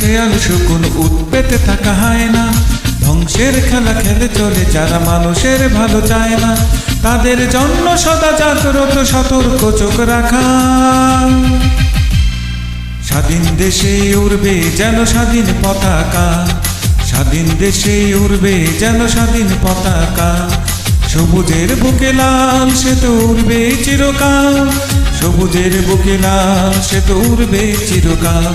শেয়াল শকুন উৎপেতে থাকা হয় না। ধ্বংসের খেলা খেলে চলে যারা মানুষের ভালো চায় না। তাদের জন্য সদা জাগ্রত, সতর্ক চোখ রাখা। স্বাধীন দেশে উড়বে যেন স্বাধীন পতাকা। স্বাধীন দেশে উড়বে যেন স্বাধীন পতাকা। সবুজের বুকে লাল, সে তো উড়বে চিরকাল। সবুজের বুকে লাল, সে তো উড়বে চিরকাল।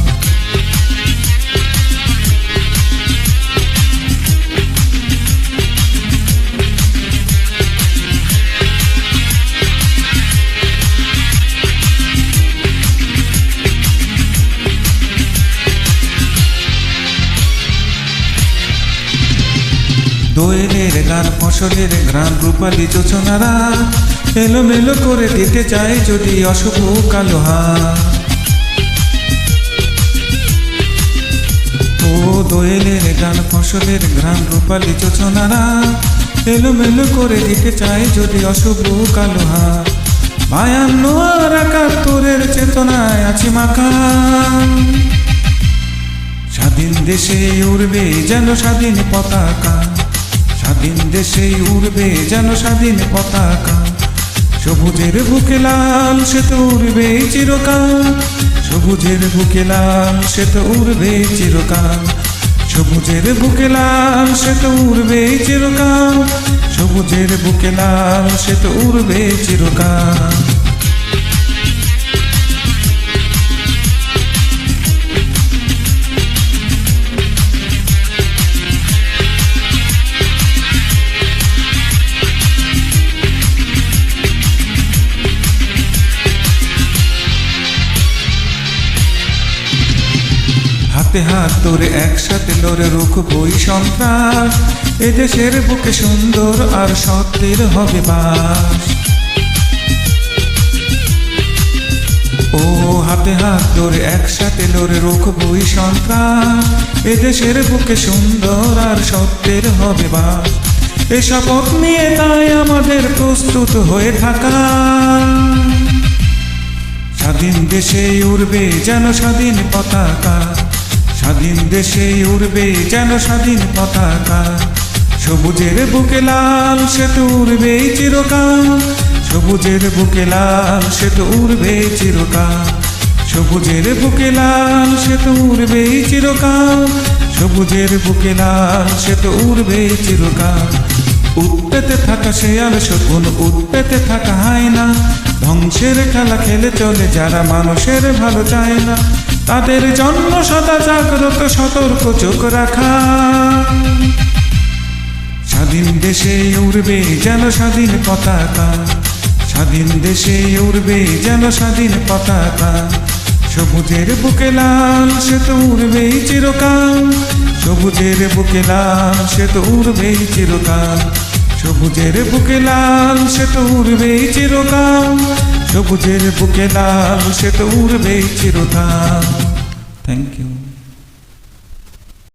দোয়েলের গান, ফসলের গ্রাম রূপালী যোচনারা এলোমেলো করে দিতে চায় যদি অশুভ কালো ও দোয়েলের গান, ফসলের গ্রাম রূপালী যোচনারা এলোমেলো করে দিতে চায় যদি অশুভ কালো হাত বায়ান্ন আর একাত্তরের চেতনায় আছি মাখা স্বাধীন দেশে উড়বে যেন স্বাধীন পতাকা। স্বাধীন দেশে উড়বে যেন স্বাধীন পতাকা। সবুজের বুকে লাল, সে তো উড়বে চিরকাল। সবুজের বুকে লাল, সে তো উড়বে চিরকাল। সবুজের বুকে লাল, সে তো উড়বে চিরকাল। সবুজের বুকে লাল, সে তো উড়বে চিরকাল। হাতে হাত ধরে একসাথে লড়ে রুখবই সন্ত্রাস। এদেশের বুকে সুন্দর আর সত্যের হবে বাস। ও হাতে হাত ধরে একসাথে লড়ে রুখবই সন্ত্রাস। এদেশের বুকে সুন্দর আর সত্যের হবে বাস। এ শপথ নিয়ে তাই আমাদের প্রস্তুত হয়ে থাকা। স্বাধীন দেশে উড়বে যেন স্বাধীন পতাকা। স্বাধীন দেশে উড়বে যেন স্বাধীন পতাকা। সবুজের বুকে লাল সে তো উড়বে চিরকাল। সবুজের বুকে লাল সে তো উড়বে চিরকাল। সবুজের বুকে লাল সে তো উড়বে চিরকাল। সবুজের বুকে লাল সে তো উড়বে চিরকাল। উৎপেতে থাকা শেয়াল শকুন, উৎপেতে থাকা হয় না ধ্বংসের খেলা খেলে চলে যারা মানুষের ভালো চায় না। তাদের জন্য সদা জাগ্রত, সতর্ক চোখ রাখা। স্বাধীন দেশে উড়বে যেন স্বাধীন পতাকা। স্বাধীন দেশে উড়বে যেন স্বাধীন পতাকা। সবুজের বুকে লাল, সে তো উড়বেই চিরকাল। সবুজের বুকে লাল, সে তো উড়বেই চিরকাল। সবুজের বুকে লাল, সে তো উড়বেই চিরকাল। সবুজের বুকে লাল সে তো উড়বে চিরতা থ্যাংক ইউ